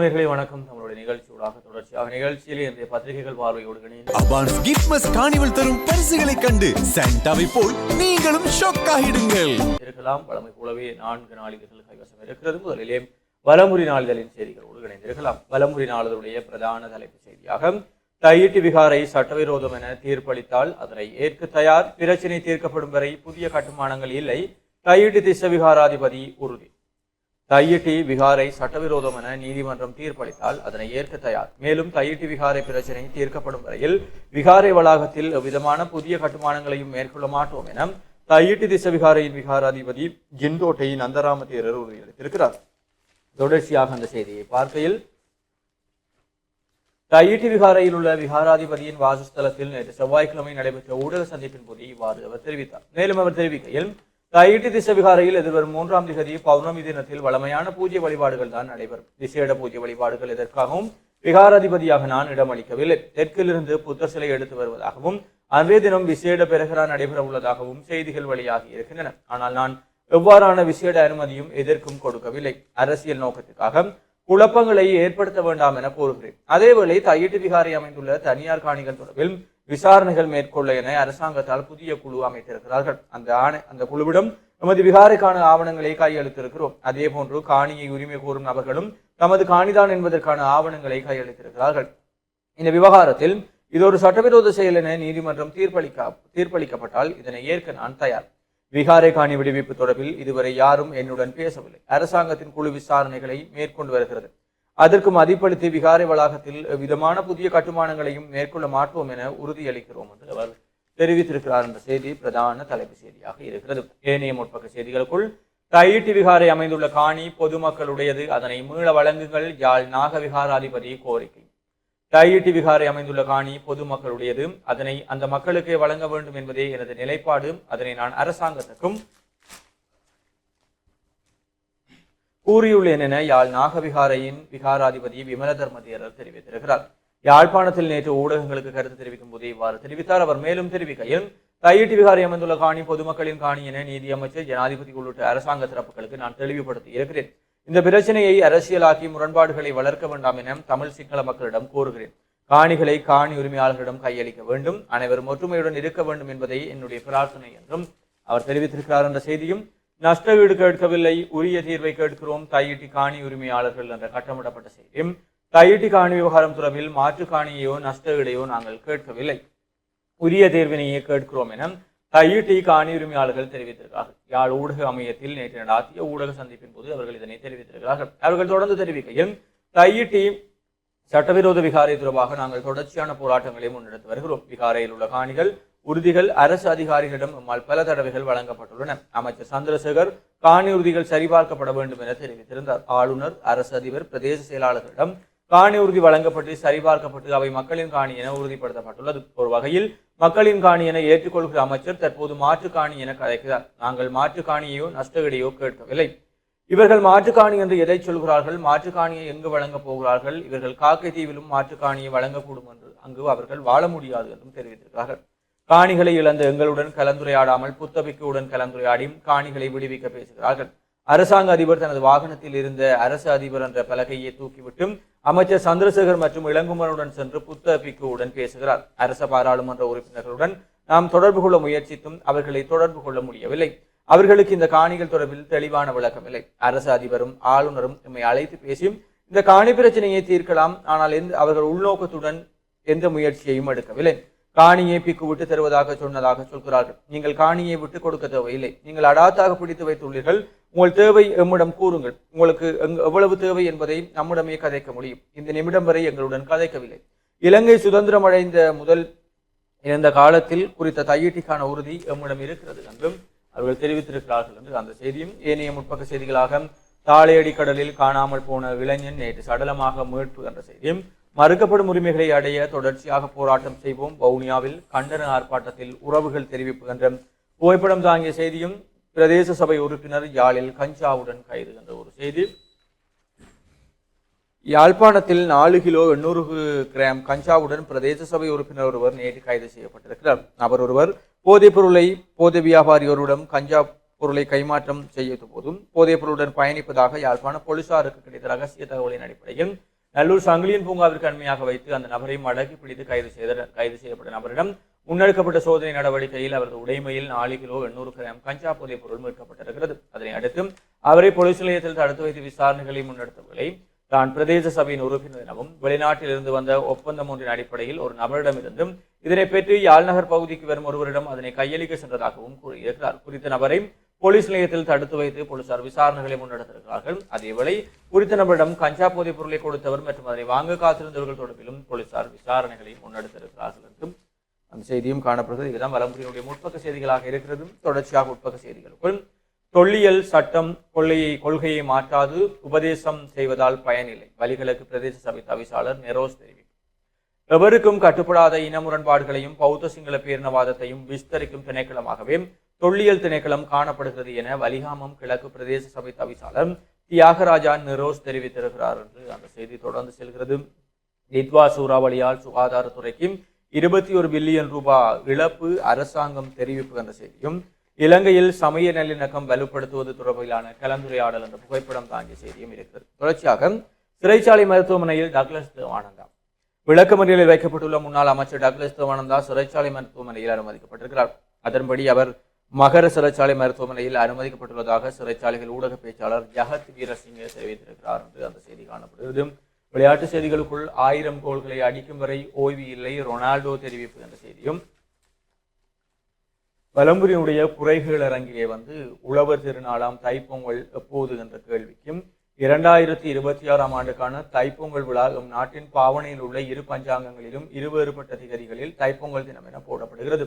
நேயர்களே வணக்கம். நம்மளுடைய நிகழ்ச்சியூடாக தொடர்ச்சியாக நிகழ்ச்சியில் இன்றைய பத்திரிகைகள் பார்வையோடு இணைந்து அபான்ஸ் கிஃப்ட்மஸ் கார்னிவல் தரும் பரிசுகளை கண்டு சாண்டாவை போல் நீங்களும் ஷாக் ஆகிடுங்கள். இருக்கலாம். வழமை போலவே நான்கு நாளிதழ்கள் கைவசம் இருக்கிறது. முதலிலே வலமுறை நாளிதழின் செய்திகளோடு இணைந்திருக்கலாம். வலமுறை நாளிதழுடைய பிரதான தலைப்புச் செய்தியாக தையிட்டு விகாரை சட்டவிரோதம் என தீர்ப்பளித்தால் அதனை ஏற்க தயார். பிரச்சினை தீர்க்கப்படும் வரை புதிய கட்டுமானங்கள் இல்லை. தையிட்டு திச விகாராதிபதி உறுதி. தையிட்டி விகாரை சட்டவிரோதம் என நீதிமன்றம் தீர்ப்பளித்தால் அதனை ஏற்க தயார். மேலும் தையிட்டி விகாரை பிரச்சினை தீர்க்கப்படும் வரையில் விகாரை வளாகத்தில் விதமான புதிய கட்டுமானங்களையும் மேற்கொள்ள மாட்டோம் என தையிட்டி திச விகாரையின் விகாராதிபதி ஜிந்தோட்டை நந்தராம தேரர் உறுதியளித்திருக்கிறார். தொடர்ச்சியாக அந்த செய்தியை பார்க்கையில் தையிட்டி விகாரையில் உள்ள விகாராதிபதியின் வாசஸ்தலத்தில் நேற்று செவ்வாய்க்கிழமை நடைபெற்ற ஊடக சந்திப்பின் போது இவ்வாறு அவர் தெரிவித்தார். மேலும் அவர் தெரிவிக்கையில் தையிட்டி திசை விகாரையில் எதிர்வரும் மூன்றாம் திகதி பௌர்ணமி தினத்தில் வளமையான பூஜை வழிபாடுகள் தான் நடைபெறும். திசையிட பூஜை வழிபாடுகள் எதற்காகவும் விகாராதிபதியாக நான் இடமளிக்கவில்லை. தெற்கிலிருந்து புத்தர் சிலை எடுத்து வருவதாகவும் அன்றைய தினம் விசேட பெருகரா நடைபெற உள்ளதாகவும் செய்திகள் வெளியாகி இருக்கின்றன. ஆனால் நான் எவ்வாறான விசேட அனுமதியும் எதற்கும் கொடுக்கவில்லை. அரசியல் நோக்கத்துக்காக குழப்பங்களை ஏற்படுத்த வேண்டாம் என கூறுகிறேன். அதேவேளை தையீட்டு விகாரை அமைந்துள்ள தனியார் காணிகள் தொடர்பில் விசாரணைகள் மேற்கொள்ள என அரசாங்கத்தால் புதிய குழு அமைத்திருக்கிறார்கள். அந்த ஆணை அந்த குழுவிடம் நமது விகாரைக்கான ஆவணங்களை கையளித்திருக்கிறோம். அதே போன்று காணியை உரிமை கோரும் நபர்களும் தமது காணிதான் என்பதற்கான ஆவணங்களை கையளித்திருக்கிறார்கள். இந்த விவகாரத்தில் இது ஒரு சட்டவிரோத செயல் என நீதிமன்றம் தீர்ப்பளிக்க தீர்ப்பளிக்கப்பட்டால் இதனை ஏற்க நான் தயார். விகாரை காணி விடுவிப்பு தொடர்பில் இதுவரை யாரும் என்னுடன் பேசவில்லை. அரசாங்கத்தின் குழு விசாரணைகளை மேற்கொண்டு வருகிறது. அதற்கும் மதிப்பளித்து விகாரை வளாகத்தில் விதமான புதிய கட்டுமானங்களையும் மேற்கொள்ள மாட்டோம் என உறுதியளிக்கிறோம் என்று அவர் தெரிவித்திருக்கிறார் என்ற செய்தி பிரதான தலைப்பு செய்தியாக இருக்கிறது. ஏனைய முற்பக்க செய்திகளுக்குள் தையிட்டி விகாரை அமைந்துள்ள காணி பொதுமக்களுடையது. அதனை மீள வழங்குங்கள். யாழ் நாகவிகாராதிபதி கோரிக்கை. தையிட்டி விகாரை அமைந்துள்ள காணி பொதுமக்களுடையது. அதனை அந்த மக்களுக்கே வழங்க வேண்டும் என்பதே எனது நிலைப்பாடு. அதனை நான் அரசாங்கத்துக்கும் கூறியுள்ளேன் என யாழ் நாகவிகாரையின் விகாராதிபதி விமல தர்மதேரர் தெரிவித்திருக்கிறார். யாழ்ப்பாணத்தில் நேற்று ஊடகங்களுக்கு கருத்து தெரிவிக்கும் போது இவ்வாறு தெரிவித்தார். அவர் மேலும் தெரிவிக்கையில் தையீட்டு விகாரை அமைந்துள்ள காணி பொதுமக்களின் காணி என நீதியமைச்சர் ஜனாதிபதி உள்ளிட்ட அரசாங்க தரப்புகளுக்கு நான் தெளிவுபடுத்தி இருக்கிறேன். இந்த பிரச்சனையை அரசியலாக்கி முரண்பாடுகளை வளர்க்க வேண்டாம் என தமிழ் சிங்கள மக்களிடம் கூறுகிறேன். காணிகளை காணி உரிமையாளர்களிடம் கையளிக்க வேண்டும். அனைவரும் ஒற்றுமையுடன் இருக்க வேண்டும் என்பதை என்னுடைய பிரார்த்தனை என்றும் அவர் தெரிவித்திருக்கிறார் என்ற செய்தியும் நஷ்ட வீடு கேட்கவில்லை உரிய தீர்வை கேட்கிறோம். தையிட்டி காணி உரிமையாளர்கள் என்ற கட்டமிடப்பட்ட செய்தியும் தையிட்டி காணி விவகாரம் தொடர்பில் மாற்று காணியையோ நஷ்ட வீடையோ நாங்கள் கேட்கவில்லை. உரிய தேர்வினையே கேட்கிறோம் என தையிட்டி காணி உரிமையாளர்கள் தெரிவித்திருக்கிறார்கள். யாழ் ஊடக அமையத்தில் நேற்று நடாத்திய ஊடக சந்திப்பின் போது அவர்கள் இதனை தெரிவித்திருக்கிறார்கள். அவர்கள் தொடர்ந்து தெரிவிக்கையில் தையிட்டி சட்டவிரோத விகாரை தொடர்பாக நாங்கள் தொடர்ச்சியான போராட்டங்களை முன்னெடுத்து வருகிறோம். விகாரையில் உள்ள காணிகள் உறுதிகள் அரசு அதிகாரிகளிடம் நம்மால் பல தடவைகள் வழங்கப்பட்டுள்ளன. அமைச்சர் சந்திரசேகர் காணி உறுதிகள் சரிபார்க்கப்பட வேண்டும் என தெரிவித்திருந்தார். ஆளுநர் அரசு அதிபர் பிரதேச செயலாளர்களிடம் காணி உறுதி வழங்கப்பட்டு சரிபார்க்கப்பட்டு அவை மக்களின் காணி என உறுதிப்படுத்தப்பட்டுள்ளது. ஒரு வகையில் மக்களின் காணி என ஏற்றுக்கொள்கிற அமைச்சர் தற்போது மாற்று காணி என கதைக்கிறார். நாங்கள் மாற்று காணியையோ நஷ்டகடையோ கேட்கவில்லை. இவர்கள் மாற்றுக்காணி என்று எதை சொல்கிறார்கள்? மாற்றுக்காணியை எங்கு வழங்கப் போகிறார்கள்? இவர்கள் காக்கை தீவிலும் மாற்றுக்காணியை வழங்கக்கூடும் என்று அங்கு அவர்கள் வாழ முடியாது என்றும் தெரிவித்திருக்கிறார்கள். காணிகளை இழந்த எங்களுடன் கலந்துரையாடாமல் புத்தபிக்குடன் கலந்துரையாடி காணிகளை விடுவிக்க பேசுகிறார்கள். அரசாங்க அதிபர் தனது வாகனத்தில் இருந்த அரசு அதிபர் என்ற பலகையை தூக்கிவிட்டு அமைச்சர் சந்திரசேகர் மற்றும் இளங்குமரனுடன் சென்று புத்த பிக்குவுடன் பேசுகிறார். அரச பாராளுமன்ற உறுப்பினர்களுடன் நாம் தொடர்பு கொள்ள முயற்சித்தும் அவர்களை தொடர்பு கொள்ள முடியவில்லை. அவர்களுக்கு இந்த காணிகள் தொடர்பில் தெளிவான விளக்கம் இல்லை அரசு அதிபரும் ஆளுநரும் நம்மை அழைத்து பேசியும் இந்த காணி பிரச்சனையை தீர்க்கலாம் ஆனால் எந்த அவர்கள் உள்நோக்கத்துடன் எந்த முயற்சியையும் எடுக்கவில்லை. காணியை பிக்கு விட்டு தருவதாக சொன்னதாக சொல்கிறார்கள். நீங்கள் காணியை விட்டு கொடுக்க தேவையில்லை. நீங்கள் அடாத்தாக பிடித்து வைத்துள்ளீர்கள். உங்கள் தேவை எம்மிடம் கூறுங்கள். உங்களுக்கு எவ்வளவு தேவை என்பதை நம்மிடமே கதைக்க முடியும். இந்த நிமிடம் வரை எங்களுடன் கதைக்கவில்லை. இலங்கை சுதந்திரம் அடைந்த முதல் இருந்த காலத்தில் குறித்த தையீட்டிக்கான உறுதி எம்மிடம் இருக்கிறது என்றும் அவர்கள் தெரிவித்திருக்கிறார்கள் என்று அந்த செய்தியும் ஏனைய முற்பக்க செய்திகளாக தாளையடி கடலில் காணாமல் போன இளைஞன் நேற்று சடலமாக மீட்பு என்ற செய்தியும் மறுக்கப்படும் உரிமைகளை அடைய தொடர்ச்சியாக போராட்டம் செய்வோம். வவுனியாவில் கண்டன ஆர்ப்பாட்டத்தில் உறவுகள் தெரிவிப்பு என்ற புகைப்படம் தாங்கிய செய்தியும் பிரதேச சபை உறுப்பினர் யாழில் கஞ்சாவுடன் கைது என்ற ஒரு செய்தி. யாழ்ப்பாணத்தில் நாலு கிலோ எண்ணூறு கிராம் கஞ்சாவுடன் பிரதேச சபை உறுப்பினர் ஒருவர் நேற்று கைது செய்யப்பட்டிருக்கிறார். அவர் ஒருவர் போதைப் பொருளை போதை வியாபாரி ஒருவரிடம் கஞ்சா பொருளை கைமாற்றம் செய்த போதும் போதைப் பொருளுடன் பயணிப்பதாக யாழ்ப்பாண போலீசாருக்கு கிடைத்த ரகசிய தகவலின் அடிப்படையில் நல்லூர் சங்கிலியன் பூங்காவிற்கு அண்மையாக வைத்து அந்த நபரை அடக்கி பிடித்து கைது செய்த கைது செய்யப்பட்ட நபரிடம் முன்னெடுக்கப்பட்ட சோதனை நடவடிக்கையில் அவரது உடைமையில் நாலு கிலோ எண்ணூறு கிராம் கஞ்சா போதைப் பொருள் மீட்கப்பட்டிருக்கிறது. அதனை அடுத்து அவரை போலீஸ் நிலையத்தில் தடுத்து வைத்து விசாரணைகளை முன்னெடுத்தவர்களை தான் பிரதேச சபையின் உறுப்பினர் எனவும் வெளிநாட்டில் இருந்து வந்த ஒப்பந்தம் ஒன்றின் அடிப்படையில் ஒரு நபரிடமிருந்தும் இதனை பெற்று யாழ்நகர் பகுதிக்கு வரும் ஒருவரிடம் அதனை கையளிக்க சென்றதாகவும் கூறியிருக்கிறார். குறித்த நபரை போலீஸ் நிலையத்தில் தடுத்து வைத்து போலீசார் விசாரணைகளை முன்னெடுத்திருக்கிறார்கள். அதேவேளை குறித்த நபரிடம் கஞ்சா போதைப் பொருளை கொடுத்தவர் மற்றும் அதனை வாங்க காத்திருந்தவர்கள் தொடர்பிலும் போலீசார் விசாரணைகளை முன்னெடுத்திருக்கிறார்கள் என்றும் அந்த செய்தியும் காணப்படுகிறது. இதுதான் வலம்புரியினுடைய முற்பக்க செய்திகளாக இருக்கிறது. தொடர்ச்சியாக உட்பக்க செய்திகளுக்குள் தொல்லியல் சட்டம் கொள்ளையை கொள்கையை மாற்றாது உபதேசம் செய்வதால் பயனில்லை. வலிகளுக்கு பிரதேச சபை தவிசாளர் நெரோஸ் தெரிவிப்பு எவருக்கும் கட்டுப்படாத இன முரண்பாடுகளையும் பௌத்த சிங்கள பேரினவாதத்தையும் விஸ்தரிக்கும் திணைக்களமாகவே தொல்லியல் திணைக்களம் காணப்படுகிறது என வலிகாமம் கிழக்கு பிரதேச சபை தவிசாளர் தியாகராஜா நிரோஸ் தெரிவித்திருக்கிறார் என்று அந்த செய்தி தொடர்ந்து செல்கிறது. நித்வா சூறாவளியால் சுகாதாரத்துறைக்கு இருபத்தி ஒரு பில்லியன் ரூபாய் இழப்பு அரசாங்கம் தெரிவிப்பு என்ற செய்தியும் இலங்கையில் சமய நல்லிணக்கம் வலுப்படுத்துவது தொடர்பிலான கலந்துரையாடல் என்ற புகைப்படம் தாங்கிய செய்தியும் இருக்கிறது. தொடர்ச்சியாக சிறைச்சாலை மருத்துவமனையில் டக்ளஸ் தேவானந்தா. விளக்கமறியலில் வைக்கப்பட்டுள்ள முன்னாள் அமைச்சர் டக்ளஸ் தேவானந்தா சிறைச்சாலை மருத்துவமனையில் அனுமதிக்கப்பட்டிருக்கிறார். அதன்படி அவர் மகர சிறைச்சாலை மருத்துவமனையில் அனுமதிக்கப்பட்டுள்ளதாக சிறைச்சாலைகள் ஊடக பேச்சாளர் ஜகத் வீரசிங்க தெரிவித்திருக்கிறார் என்று அந்த செய்தி காணப்படுகிறது. விளையாட்டு செய்திகளுக்குள் ஆயிரம் கோல்களை அடிக்கும் வரை ஓய்வு இல்லை ரொனால்டோ தெரிவிப்பு என்ற செய்தியும். பலம்புரியினுடைய குறைகள் அரங்கிலே வந்து உழவர் திருநாளாம் தைப்பொங்கல் எப்போது என்ற கேள்விக்கும் இரண்டாயிரத்தி இருபத்தி ஆறாம் ஆண்டுக்கான தைப்பொங்கல் விழா நாட்டின் பாவனையில் உள்ள இரு பஞ்சாங்கங்களிலும் இருவேறுபட்ட திகதிகளில் தைப்பொங்கல் தினம் என போடப்படுகிறது.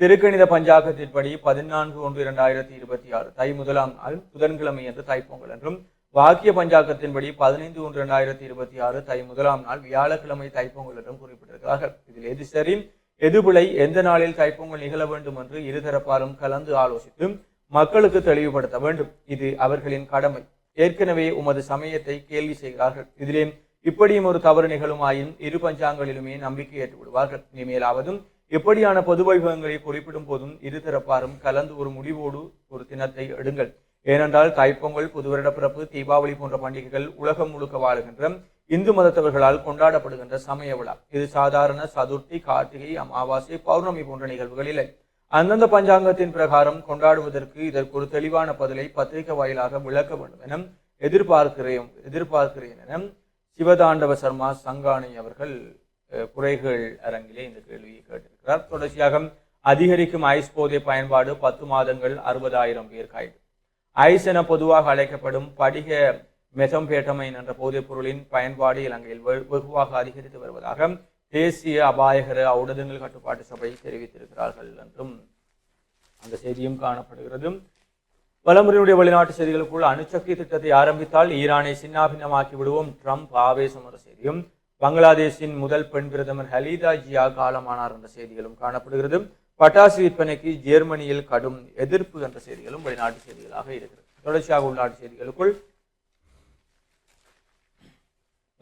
திருக்கணித பஞ்சாங்கத்தின்படி பதினான்கு ஒன்று இரண்டாயிரத்தி இருபத்தி ஆறு தை முதலாம் நாள் புதன்கிழமை என்று தைப்பொங்கல் என்றும் வாக்கிய பஞ்சாங்கத்தின்படி பதினைந்து ஒன்று இரண்டாயிரத்தி இருபத்தி ஆறு தை முதலாம் நாள் வியாழக்கிழமை தைப்பொங்கல் என்றும் குறிப்பிட்டிருக்கிறார்கள். இதில் எது சரி? எது பிழை? எந்த நாளில் தைப்பொங்கல் நிகழ வேண்டும் என்று இருதரப்பாலும் கலந்து ஆலோசித்து மக்களுக்கு தெளிவுபடுத்த வேண்டும். இது அவர்களின் கடமை. ஏற்கனவே உமது சமயத்தை கேள்வி செய்கிறார்கள். இதிலே இப்படியும் ஒரு தவறு நிகழுமாயின் இரு பஞ்சாங்களிலுமே நம்பிக்கை ஏற்றுவிடுவார்கள். இனிமேலாவதும் எப்படியான பொது வைபவங்களை குறிப்பிடும் போதும் இருதரப்பாரும் கலந்து ஒரு முடிவோடு ஒரு தினத்தை எடுங்கள். ஏனென்றால் தைப்பொங்கல் புது பிறப்பு தீபாவளி போன்ற பண்டிகைகள் உலகம் முழுக்க வாழுகின்ற இந்து மதத்தவர்களால் கொண்டாடப்படுகின்ற சமய விழா. இது சாதாரண சதுர்த்தி கார்த்திகை அமாவாசை பௌர்ணமி போன்ற நிகழ்வுகள் இல்லை. அந்தந்த பஞ்சாங்கத்தின் பிரகாரம் கொண்டாடுவதற்கு இதற்கு ஒரு தெளிவான பதிலை பத்திரிகை வாயிலாக விளக்க வேண்டும் என எதிர்பார்க்கிறேன் எதிர்பார்க்கிறேன் என சிவதாண்டவ சர்மா சங்கானி அவர்கள் குறைகள் அரங்கிலே இந்த கேள்வியை கேட்டிருக்கிறார் தொடர்ச்சியாக அதிகரிக்கும் ஐஸ் போதை பயன்பாடு பத்து மாதங்கள் அறுபதாயிரம் பேர் கைது. ஐஸ் என பொதுவாக அழைக்கப்படும் படிக மெதம்பேட்டமைன் என்ற போதைப் பொருளின் பயன்பாடு இலங்கையில் வெகுவாக அதிகரித்து வருவதாக தேசிய அபாயகர ஊடகங்கள் கட்டுப்பாட்டு சபை தெரிவித்திருக்கிறார்கள் என்றும் அந்த செய்தியும் காணப்படுகிறது. வலமுறையுடைய வெளிநாட்டு செய்திகளுக்குள் அணுசக்தி திட்டத்தை ஆரம்பித்தால் ஈரானை சின்னாபின்னமாக்கி விடுவோம். ட்ரம்ப் ஆவேசம் என்ற செய்தியும் பங்களாதேஷின் முதல் பெண் பிரதமர் ஹலீதா ஜியா காலமானார் என்ற செய்திகளும் காணப்படுகிறது. பட்டாசு விற்பனைக்கு ஜெர்மனியில் கடும் எதிர்ப்பு என்ற செய்திகளும் வெளிநாட்டு செய்திகளாக இருக்கிறது. தொடர்ச்சியாக உள்நாட்டு செய்திகளுக்குள்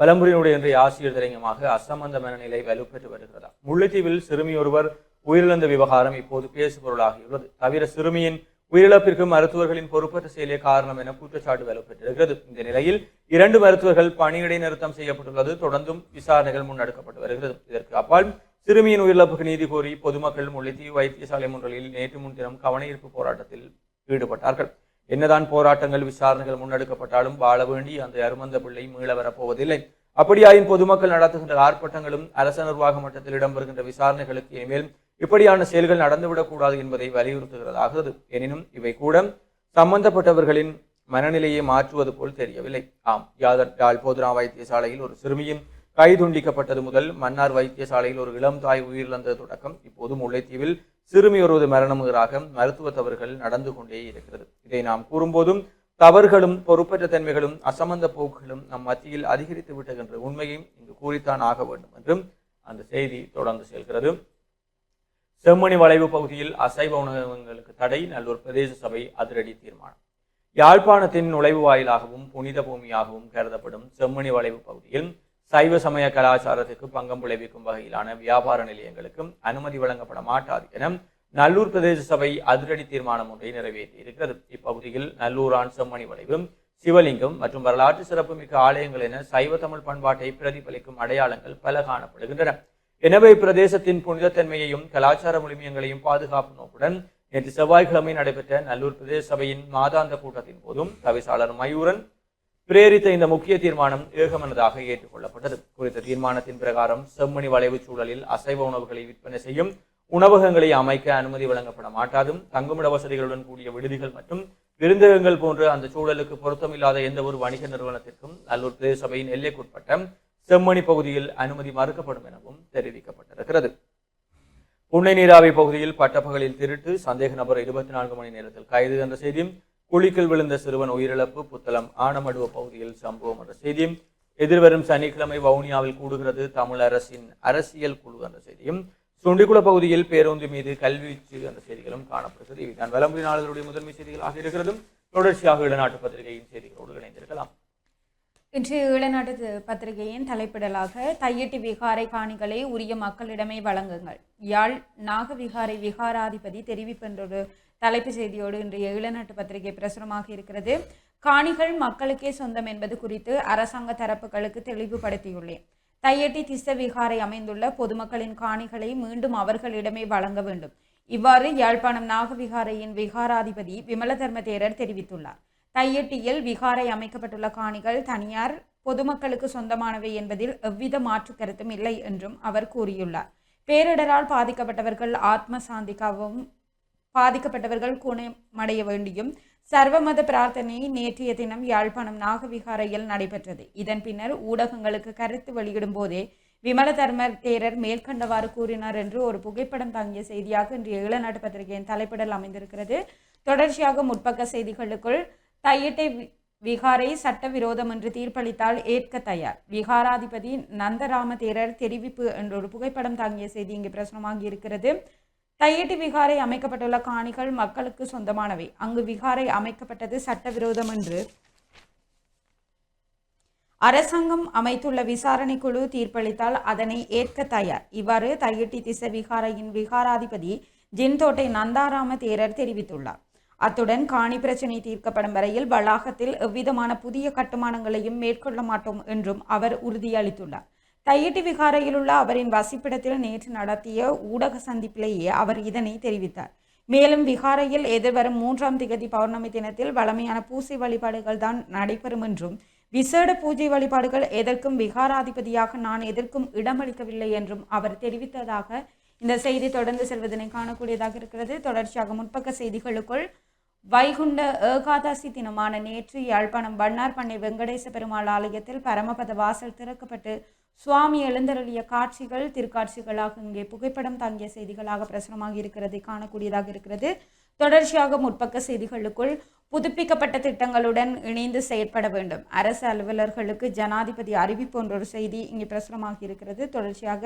பலம்புரியினுடைய இன்றைய ஆசிரியர் தலைமையமாக அசம்பந்த மனநிலை வலுப்பெற்று வருகிறதா? முல்லைத்தீவில் சிறுமி ஒருவர் உயிரிழந்த விவகாரம் இப்போது பேசுபொருளாகியுள்ளது. தவிர சிறுமியின் உயிரிழப்பிற்கு மருத்துவர்களின் பொறுப்பற்ற செயலே காரணம் என குற்றச்சாட்டு வலுப்பெற்றிருக்கிறது இந்த நிலையில் இரண்டு மருத்துவர்கள் பணியிடை நிறுத்தம் செய்யப்பட்டுள்ளது. தொடர்ந்தும் விசாரணைகள் முன்னெடுக்கப்பட்டு வருகிறது. இதற்கு அப்பால் சிறுமியின் உயிரிழப்புக்கு நீதி கோரி பொதுமக்கள் முல்லைத்தீவு வைத்தியசாலை முன்றலில் நேற்று முன்தினம் கவனஈர்ப்பு போராட்டத்தில் ஈடுபட்டார்கள். என்னதான் போராட்டங்கள் விசாரணைகள் முன்னெடுக்கப்பட்டாலும் வாழ வேண்டி அந்த அருமந்த பிள்ளை மீள வரப்போவதில்லை. அப்படியாயின் பொதுமக்கள் நடத்துகின்ற ஆர்ப்பாட்டங்களும் அரச நிர்வாக மட்டத்தில் இடம்பெறுகின்ற விசாரணைகளுக்கு இனிமேல் இப்படியான செயல்கள் நடந்துவிடக்கூடாது என்பதை வலியுறுத்துகிறதாகிறது. எனினும் இவை கூட சம்பந்தப்பட்டவர்களின் மனநிலையை மாற்றுவது போல் தெரியவில்லை. ஆம் யாதர் யாழ் போதுரா வைத்தியசாலையில் ஒரு சிறுமியின் கை துண்டிக்கப்பட்டது முதல் மன்னார் வைத்தியசாலையில் ஒரு இளம் தாய் உயிரிழந்தது தொடக்கம். இப்போது முல்லைத்தீவில் சிறுமி ஒருவது மரணமுகராக மருத்துவ தவறுகள் நடந்து கொண்டே இருக்கிறது. இதை நாம் கூறும்போதும் தவறுகளும் பொறுப்பற்ற தன்மைகளும் அசம்பந்த போக்குகளும் நம் மத்தியில் அதிகரித்து விட்டகின்ற உண்மையும் இங்கு கூறித்தான் ஆக வேண்டும் என்றும் அந்த செய்தி தொடர்ந்து செல்கிறது. செம்மணி வளைவு பகுதியில் அசைவ உணவகங்களுக்கு தடை நல்லூர் பிரதேச சபை அதிரடி தீர்மானம். யாழ்ப்பாணத்தின் நுழைவு வாயிலாகவும் புனித பூமியாகவும் கருதப்படும் செம்மணி வளைவு பகுதியில் சைவ சமய கலாச்சாரத்துக்கு பங்கம் விளைவிக்கும் வகையிலான வியாபார நிலையங்களுக்கும் அனுமதி வழங்கப்பட மாட்டாது என நல்லூர் பிரதேச சபை அதிரடி தீர்மானம் ஒன்றை நிறைவேற்றி இருக்கிறது இப்பகுதியில் நல்லூரான் செம்மணி வளைவு சிவலிங்கம் மற்றும் வரலாற்று சிறப்புமிக்க ஆலயங்கள் என சைவ தமிழ் பண்பாட்டை பிரதிபலிக்கும் அடையாளங்கள் பல காணப்படுகின்றன. எனவே பிரதேசத்தின் புனிதத்தன்மையையும் கலாச்சார முழுமையங்களையும் பாதுகாப்பு நோக்குடன் நேற்று செவ்வாய்க்கிழமை நடைபெற்ற நல்லூர் பிரதேச சபையின் மாதாந்த கூட்டத்தின் போதும் தவிசாளர் மயூரன் பிரேரித்த இந்த முக்கிய தீர்மானம் ஏகமனதாக ஏற்றுக்கொள்ளப்பட்டது. குறித்த தீர்மானத்தின் பிரகாரம் செம்மணி வளைவு சூழலில் அசைவ உணவுகளை விற்பனை செய்யும் உணவகங்களை அமைக்க அனுமதி வழங்கப்பட மாட்டாதும். தங்குமிட வசதிகளுடன் கூடிய விடுதிகள் மற்றும் விருந்தகங்கள் போன்ற அந்த சூழலுக்கு பொருத்தமில்லாத எந்த ஒரு வணிக நிறுவனத்திற்கும் நல்லூர் பிரதேச சபையின் எல்லைக்குட்பட்ட செம்மணி பகுதியில் அனுமதி மறுக்கப்படும் எனவும் தெரிவிக்கப்பட்டிருக்கிறது. புன்னை நீராவி பகுதியில் பட்டப்பகலில் திருட்டு சந்தேக நபர் இருபத்தி நான்கு மணி நேரத்தில் கைது என்ற செய்தியும் குழிக்குள் விழுந்த சிறுவன் உயிரிழப்பு புத்தளம் ஆனமடுவ பகுதியில் சம்பவம் என்ற செய்தியும் எதிர்வரும் சனிக்கிழமை வவுனியாவில் கூடுகிறது தமிழ் அரசின் அரசியல் குழு என்ற செய்தியும் சுண்டிக்குள பகுதியில் பேருந்து மீது கல்வீச்சு என்ற செய்திகளும் காணப்படுகிறது. இவைதான் வலம்புரி நாளிதழுடைய முதன்மை செய்திகளாக இருக்கிறதும் தொடர்ச்சியாக இடநாட்டு பத்திரிகையின் செய்திகளோடு இணைந்திருக்கலாம். இன்று ஈழநாடு பத்திரிகையின் தலைப்பிடலாக தையட்டி விகாரை காணிகளை உரிய மக்களிடமே வழங்குங்கள். யாழ் நாகவிகாரை விகாராதிபதி தெரிவிப்பென்றொரு தலைப்பு செய்தியோடு இன்றைய ஈழநாட்டு பத்திரிகை பிரசுரமாக இருக்கிறது. காணிகள் மக்களுக்கே சொந்தம் என்பது குறித்து அரசாங்க தரப்புகளுக்கு தெளிவுபடுத்தியுள்ளேன். தையட்டி திஸ்த விகாரை அமைந்துள்ள பொதுமக்களின் காணிகளை மீண்டும் அவர்களிடமே வழங்க வேண்டும். இவ்வாறு யாழ்ப்பாணம் நாகவிகாரையின் விகாராதிபதி விமலதர்ம தேரர் தெரிவித்துள்ளார். தையட்டியில் விகாரை அமைக்கப்பட்டுள்ள காணிகள் தனியார் பொதுமக்களுக்கு சொந்தமானவை என்பதில் எவ்வித மாற்று கருத்தும் இல்லை என்றும் அவர் கூறியுள்ளார். பேரிடரால் பாதிக்கப்பட்டவர்கள் ஆத்ம சாந்திக்காகவும் பாதிக்கப்பட்டவர்கள் குணமடைய வேண்டியும் சர்வமத பிரார்த்தனை நேற்றைய தினம் யாழ்ப்பாணம் நாகவிகாரையில் நடைபெற்றது. இதன் பின்னர் ஊடகங்களுக்கு கருத்து வெளியிடும் போதே விமலதர்மர் தேரர் மேற்கண்டவாறு கூறினார் என்று ஒரு புகைப்படம் தாங்கிய செய்தியாக இன்றைய நாட்டு பத்திரிகையின் தலைப்பிடல் அமைந்திருக்கிறது. தொடர்ச்சியாக முற்பக்க செய்திகளுக்குள் தையிட்டை விகாரை சட்டவிரோதம் என்று தீர்ப்பளித்தால் ஏற்க தயார். விகாராதிபதி நந்தராம தேரர் தெரிவிப்பு என்ற ஒரு புகைப்படம் தாங்கிய செய்தி இங்கு பிரசுரமாகி இருக்கிறது. தையிட்டி விகாரை அமைக்கப்பட்டுள்ள காணிகள் மக்களுக்கு சொந்தமானவை. அங்கு விகாரை அமைக்கப்பட்டது சட்டவிரோதம் என்று அரசாங்கம் அமைத்துள்ள விசாரணை குழு தீர்ப்பளித்தால் அதனை ஏற்க தயார். இவ்வாறு தையிட்டி திச விகாரையின் விகாராதிபதி ஜின்தோட்டை நந்தாராம தேரர் தெரிவித்துள்ளார். அத்துடன் காணி பிரச்சினை தீர்க்கப்படும் வரையில் வளாகத்தில் எவ்விதமான புதிய கட்டுமானங்களையும் மேற்கொள்ள மாட்டோம் என்றும் அவர் உறுதியளித்துள்ளார். தையிட்டி விகாரையில் உள்ள அவரின் வசிப்பிடத்தில் நேற்று நடத்திய ஊடக சந்திப்பிலேயே அவர் இதனை தெரிவித்தார். மேலும் விகாரையில் எதிர்வரும் மூன்றாம் திகதி பௌர்ணமி தினத்தில் வழமையான பூசை வழிபாடுகள் தான் நடைபெறும் என்றும் விசேட பூஜை வழிபாடுகள் எதற்கும் விகாராதிபதியாக நான் எதற்கும் இடமளிக்கவில்லை என்றும் அவர் தெரிவித்ததாக இந்த செய்தி தொடர்ந்து செல்வதனை காணக்கூடியதாக இருக்கிறது. தொடர்ச்சியாக முற்பக்க செய்திகளுக்குள் வைகுண்ட ஏகாதசி தினமான நேற்று யாழ்ப்பாணம் வண்ணார் பண்ணை வெங்கடேச பெருமாள் ஆலயத்தில் பரமபத வாசல் திறக்கப்பட்டு சுவாமி எழுந்தருளிய காட்சிகள் திருக்காட்சிகளாக இங்கே புகைப்படம் தாங்கிய செய்திகளாக பிரசுரமாகி இருக்கிறதை காணக்கூடியதாக இருக்கிறது. தொடர்ச்சியாக முற்பக்க செய்திகளுக்குள் புதுப்பிக்கப்பட்ட திட்டங்களுடன் இணைந்து செயற்பட வேண்டும். அரசு அலுவலர்களுக்கு ஜனாதிபதி அறிவிப்பு என்ற ஒரு செய்தி இங்கே பிரசுரமாக இருக்கிறது. தொடர்ச்சியாக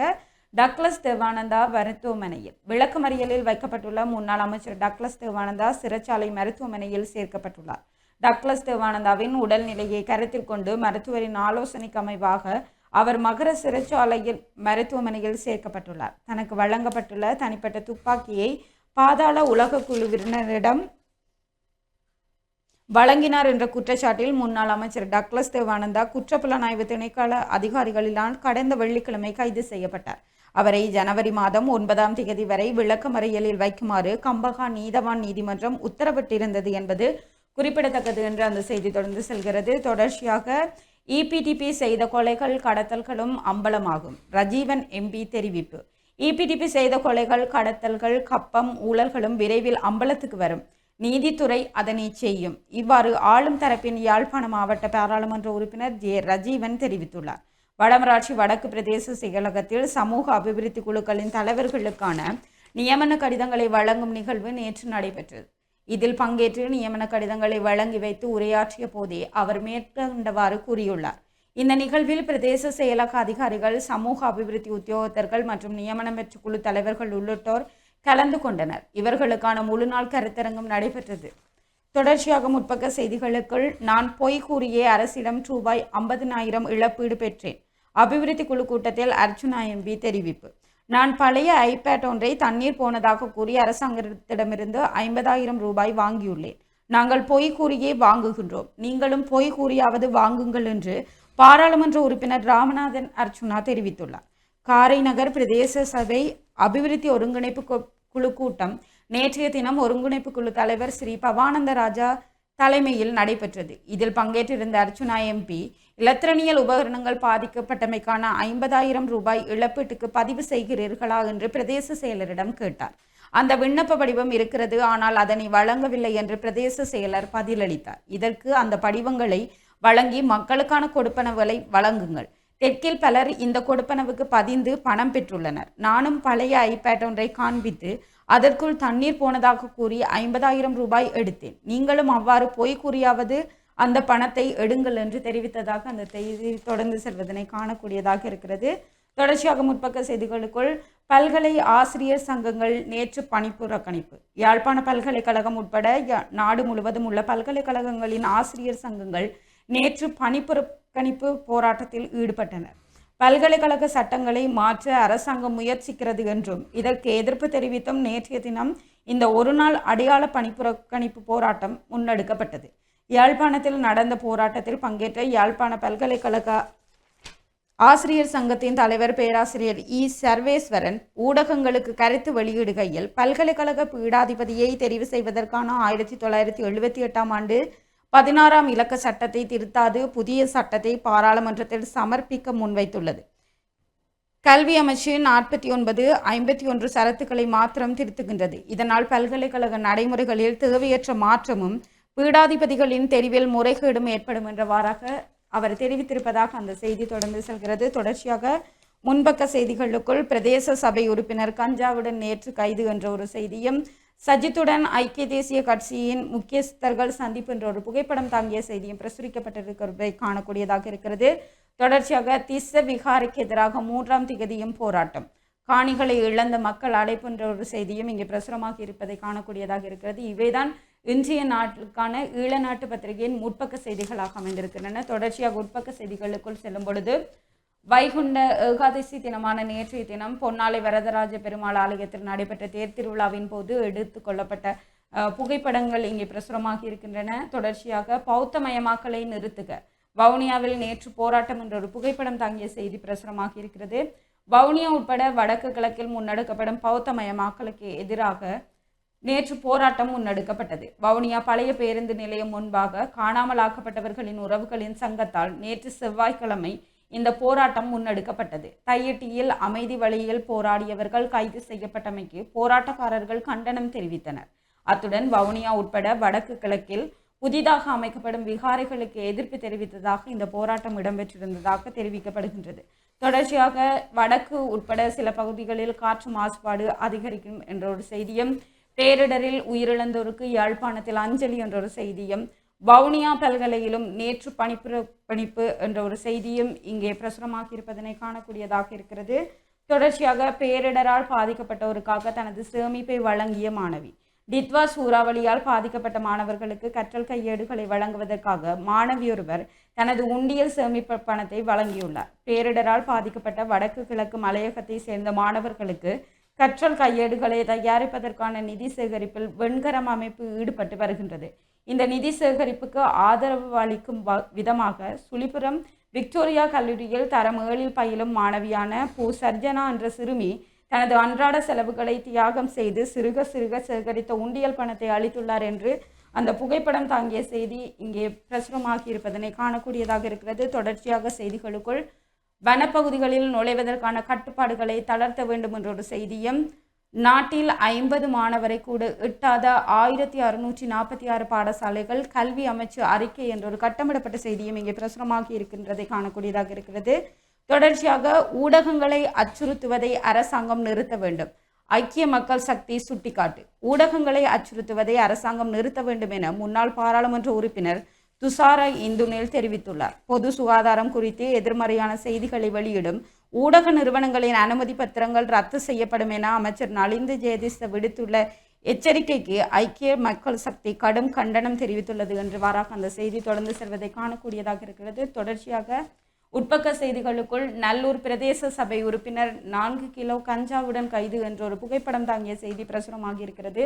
டக்ளஸ் தேவானந்தா மருத்துவமனையில். விளக்கமறியலில் வைக்கப்பட்டுள்ள முன்னாள் அமைச்சர் டக்ளஸ் தேவானந்தா சிறைச்சாலை மருத்துவமனையில் சேர்க்கப்பட்டுள்ளார். டக்ளஸ் தேவானந்தாவின் உடல்நிலையை கருத்தில் கொண்டு மருத்துவரின் ஆலோசனைக்கு அமைவாக அவர் மகர சிறைச்சாலையில் மருத்துவமனையில் சேர்க்கப்பட்டுள்ளார். தனக்கு வழங்கப்பட்டுள்ள தனிப்பட்ட துப்பாக்கியை பாதாள உலக குழுவினரிடம் வழங்கினார் என்ற குற்றச்சாட்டில் முன்னாள் அமைச்சர் டக்ளஸ் தேவானந்தா குற்றப்புலனாய்வு திணைக்கள அதிகாரிகளினால் கடந்த வெள்ளிக்கிழமை கைது செய்யப்பட்டார். அவரை ஜனவரி மாதம் ஒன்பதாம் தேதி வரை விளக்கமறியலில் வைக்குமாறு கம்பகா நீதவான் நீதிமன்றம் உத்தரவிட்டிருந்தது என்பது குறிப்பிடத்தக்கது என்று அந்த செய்தி தொடர்ந்து செல்கிறது. தொடர்ச்சியாக இபிடிபி செய்த கொலைகள் கடத்தல்களும் அம்பலமாகும். ரஜீவன் எம்பி தெரிவிப்பு. இபிடிபி செய்த கொலைகள் கடத்தல்கள் கப்பம் ஊழல்களும் விரைவில் அம்பலத்துக்கு வரும். நீதித்துறை அதனை செய்யும். இவ்வாறு ஆளும் தரப்பின் யாழ்ப்பாண மாவட்ட பாராளுமன்ற உறுப்பினர் ஜே ரஜீவன் தெரிவித்துள்ளார். வடமராட்சி வடக்கு பிரதேச செயலகத்தில் சமூக அபிவிருத்தி குழுக்களின் தலைவர்களுக்கான நியமன கடிதங்களை வழங்கும் நிகழ்வு நேற்று நடைபெற்றது. இதில் பங்கேற்று நியமன கடிதங்களை வழங்கி வைத்து உரையாற்றிய போதே அவர் மேற்கண்டவாறு கூறியுள்ளார். இந்த நிகழ்வில் பிரதேச செயலக அதிகாரிகள் சமூக அபிவிருத்தி உத்தியோகத்தர்கள் மற்றும் நியமனம் பெற்ற குழு தலைவர்கள் உள்ளிட்டோர் கலந்து கொண்டனர். இவர்களுக்கான முழுநாள் கருத்தரங்கம் நடைபெற்றது. தொடர்ச்சியாக முற்பக்க செய்திகளுக்குள் நான் பொய் கூறியே அரசிடம் ரூபாய் ஐம்பதினாயிரம் இழப்பீடு பெற்றேன். அபிவிருத்தி குழு கூட்டத்தில் அர்ச்சுனா எம்பி தெரிவிப்பு. நான் பழைய ஐபேட் ஒன்றை தண்ணீர் போனதாக கூறி அரசாங்கத்திடமிருந்து ஐம்பதாயிரம் ரூபாய் வாங்கியுள்ளேன். நாங்கள் பொய் கூறியே வாங்குகின்றோம். நீங்களும் பொய் கூறியாவது வாங்குங்கள் என்று பாராளுமன்ற உறுப்பினர் ராமநாதன் அர்ச்சுனா தெரிவித்துள்ளார். காரைநகர் பிரதேச சபை அபிவிருத்தி ஒருங்கிணைப்பு கு- குழு கூட்டம் நேற்றைய தினம் ஒருங்கிணைப்பு குழு தலைவர் ஸ்ரீ பவானந்த ராஜா தலைமையில் நடைபெற்றது. இதில் பங்கேற்றிருந்த அர்ச்சுனா எம்பி இலத்திரனியல் உபகரணங்கள் பாதிக்கப்பட்டமைக்கான ஐம்பதாயிரம் ரூபாய் இழப்பீட்டுக்கு பதிவு செய்கிறீர்களா என்று பிரதேச செயலரிடம் கேட்டார். அந்த விண்ணப்ப படிவம் இருக்கிறது ஆனால் அதனை வழங்கவில்லை என்று பிரதேச செயலர் பதிலளித்தார். இதற்கு அந்த படிவங்களை வழங்கி மக்களுக்கான கொடுப்பனவுகளை வழங்குங்கள். தெற்கில் பலர் இந்த கொடுப்பனவுக்கு பதிந்து பணம் பெற்றுள்ளனர். நானும் பழைய ஐபேட் ஒன்றை காண்பித்து அதற்குள் தண்ணீர் போனதாக கூறி ஐம்பதாயிரம் ரூபாய் எடுத்தேன். நீங்களும் அவ்வாறு போய் கூறியாவது அந்த பணத்தை எடுங்கள் என்று தெரிவித்ததாக அந்த செய்தி தொடர்ந்து செல்வதனை காணக்கூடியதாக இருக்கிறது. தொடர்ச்சியாக முற்பக்க செய்திகளுக்குள் பல்கலை ஆசிரியர் சங்கங்கள் நேற்று பணிப்புறக்கணிப்பு யாழ்ப்பாண பல்கலைக்கழகம் உட்பட நாடு முழுவதும் உள்ள பல்கலைக்கழகங்களின் ஆசிரியர் சங்கங்கள் நேற்று பணிப்புறக்கணிப்பு போராட்டத்தில் ஈடுபட்டனர். பல்கலைக்கழக சட்டங்களை மாற்ற அரசாங்கம் முயற்சிக்கிறது என்றும் இதற்கு எதிர்ப்பு தெரிவித்தும் நேற்றைய தினம் இந்த ஒருநாள் அடையாள பணிப்புறக்கணிப்பு போராட்டம் முன்னெடுக்கப்பட்டது. யாழ்ப்பாணத்தில் நடந்த போராட்டத்தில் பங்கேற்ற யாழ்ப்பாண பல்கலைக்கழக ஆசிரியர் சங்கத்தின் தலைவர் பேராசிரியர் இ. சர்வேஸ்வரன் ஊடகங்களுக்கு கருத்து வெளியிடுகையில் பல்கலைக்கழக பீடாதிபதியை தெரிவு செய்வதற்கான ஆயிரத்தி தொள்ளாயிரத்தி எழுபத்தி எட்டாம் ஆண்டு பதினாறாம் இலக்க சட்டத்தை திருத்தாது புதிய சட்டத்தை பாராளுமன்றத்தில் சமர்ப்பிக்க முன்வைத்துள்ளது. கல்வி அமைச்சு நாற்பத்தி ஒன்பது ஐம்பத்தி ஒன்று சரத்துக்களை மாத்திரம் திருத்துகின்றது. இதனால் பல்கலைக்கழக நடைமுறைகளில் தேவையற்ற மாற்றமும் பீடாதிபதிகளின் தெரிவில் முறைகேடும் ஏற்படும் என்றவாறாக அவர் தெரிவித்திருப்பதாக அந்த செய்தி தொடர்ந்து செல்கிறது. தொடர்ச்சியாக முன்பக்க செய்திகளுக்குள் பிரதேச சபை உறுப்பினர் கஞ்சாவுடன் நேற்று கைது என்ற ஒரு செய்தியும் சஜித்துடன் ஐக்கிய தேசிய கட்சியின் முக்கியஸ்தர்கள் சந்திப்பு என்ற ஒரு புகைப்படம் தாங்கிய செய்தியும் பிரசுரிக்கப்பட்டிருக்கிறதை காணக்கூடியதாக இருக்கிறது. தொடர்ச்சியாக திஸ்ஸ விகாரைக்கு எதிராக மூன்றாம் திகதியும் போராட்டம். காணிகளை இழந்த மக்கள் அழைப்பு என்ற ஒரு செய்தியும் இங்கே பிரசுரமாக இருப்பதை காணக்கூடியதாக இருக்கிறது. இவைதான் இன்றைய நாட்டுக்கான ஈழ நாட்டு பத்திரிகையின் முற்பக்க செய்திகளாக அமைந்திருக்கின்றன. தொடர்ச்சியாக உட்பக்க செய்திகளுக்குள் செல்லும் பொழுது வைகுண்ட ஏகாதசி தினமான நேற்றைய தினம் பொன்னாலை வரதராஜ பெருமாள் ஆலயத்தில் நடைபெற்ற தேர் திருவிழாவின் போது எடுத்து கொள்ளப்பட்ட புகைப்படங்கள் இங்கே பிரசுரமாகி இருக்கின்றன. தொடர்ச்சியாக பௌத்தமயமாக்கலை நிறுத்துக. வவுனியாவில் நேற்று போராட்டம் என்ற ஒரு புகைப்படம் தாங்கிய செய்தி பிரசுரமாகி இருக்கிறது. வவுனியா உட்பட வடக்கு கிழக்கில் முன்னெடுக்கப்படும் பௌத்தமயமாக்கலுக்கு எதிராக நேற்று போராட்டம் முன்னெடுக்கப்பட்டது. வவுனியா பழைய பேருந்து நிலையம் முன்பாக காணாமலாக்கப்பட்டவர்களின் உறவுகளின் சங்கத்தால் நேற்று செவ்வாய்க்கிழமை இந்த போராட்டம் முன்னெடுக்கப்பட்டது. தையட்டியில் அமைதி வழியில் போராடியவர்கள் கைது செய்யப்பட்டமைக்கு போராட்டக்காரர்கள் கண்டனம் தெரிவித்தனர். அத்துடன் வவுனியா உட்பட வடக்கு கிழக்கில் புதிதாக அமைக்கப்படும் விகாரைகளுக்கு எதிர்ப்பு தெரிவித்ததாக இந்த போராட்டம் இடம்பெற்றிருந்ததாக தெரிவிக்கப்படுகின்றது. தொடர்ச்சியாக வடக்கு உட்பட சில பகுதிகளில் காற்று மாசுபாடு அதிகரிக்கும் என்ற ஒரு செய்தியும் பேரிடரில் உயிரிழந்தோருக்கு யாழ்ப்பாணத்தில் அஞ்சலி என்ற ஒரு செய்தியும் வவுனியா பல்கலையிலும் நேற்று பணிப்புறப்பணிப்பு என்ற ஒரு செய்தியும் இங்கே பிரசுரமாக இருப்பதனை காணக்கூடியதாக இருக்கிறது. தொடர்ச்சியாக பேரிடரால் பாதிக்கப்பட்டோருக்காக தனது சேமிப்பை வழங்கிய மாணவி. டித்வா சூறாவளியால் பாதிக்கப்பட்ட மாணவர்களுக்கு கற்றல் கையேடுகளை வழங்குவதற்காக மாணவியொருவர் தனது உண்டியல் சேமிப்பு பணத்தை வழங்கியுள்ளார். பேரிடரால் பாதிக்கப்பட்ட வடக்கு கிழக்கு மலையகத்தை சேர்ந்த மாணவர்களுக்கு கற்றல் கையேடுகளை தயாரிப்பதற்கான நிதி சேகரிப்பில் வெண்கரம் அமைப்பு ஈடுபட்டு வருகின்றது. இந்த நிதி சேகரிப்புக்கு ஆதரவு அளிக்கும் வ- விதமாக சுழிபுரம் விக்டோரியா கல்லூரியில் தரம் ஏழில் பயிலும் மாணவியான பூ சர்ஜனா என்ற சிறுமி தனது அன்றாட செலவுகளை தியாகம் செய்து சிறுக சிறுக சேகரித்த உண்டியல் பணத்தை அளித்துள்ளார் என்று அந்த புகைப்படம் தாங்கிய செய்தி இங்கே பிரசுரமாகி இருப்பதனை காணக்கூடியதாக இருக்கிறது. தொடர்ச்சியாக செய்திகளுக்குள் வனப்பகுதிகளில் நுழைவதற்கான கட்டுப்பாடுகளை தளர்த்த வேண்டும் என்ற ஒரு செய்தியும் நாட்டில் ஐம்பது மாணவரை கூட எட்டாத ஆயிரத்தி அறுநூற்றி நாற்பத்தி ஆறு பாடசாலைகள் கல்வி அமைச்சு அறிக்கை என்ற ஒரு கட்டமிடப்பட்ட செய்தியும் இங்கே பிரசுரமாகி இருக்கின்றதை காணக்கூடியதாக இருக்கிறது. தொடர்ச்சியாக ஊடகங்களை அச்சுறுத்துவதை அரசாங்கம் நிறுத்த வேண்டும். ஐக்கிய மக்கள் சக்தி சுட்டிக்காட்டு. ஊடகங்களை அச்சுறுத்துவதை அரசாங்கம் நிறுத்த வேண்டும் என முன்னாள் பாராளுமன்ற உறுப்பினர் துசாரா இந்துனேல் தெரிவித்துள்ளார். பொது சுகாதாரம் குறித்து எதிர்மறையான செய்திகளை வெளியிடும் ஊடக நிறுவனங்களின் அனுமதி பத்திரங்கள் ரத்து செய்யப்படும் என அமைச்சர் நலிந்து ஜெயதிச விடுத்துள்ள எச்சரிக்கைக்கு ஐக்கிய மக்கள் சக்தி கடும் கண்டனம் தெரிவித்துள்ளது என்று வாராக அந்த செய்தி தொடர்ந்து செல்வதை காணக்கூடியதாக இருக்கிறது. தொடர்ச்சியாக உட்பக்க செய்திகளுக்குள் நல்லூர் பிரதேச சபை உறுப்பினர் நான்கு கிலோ கஞ்சாவுடன் கைது என்ற ஒரு புகைப்படம் தாங்கிய செய்தி பிரசுரமாகியிருக்கிறது இருக்கிறது.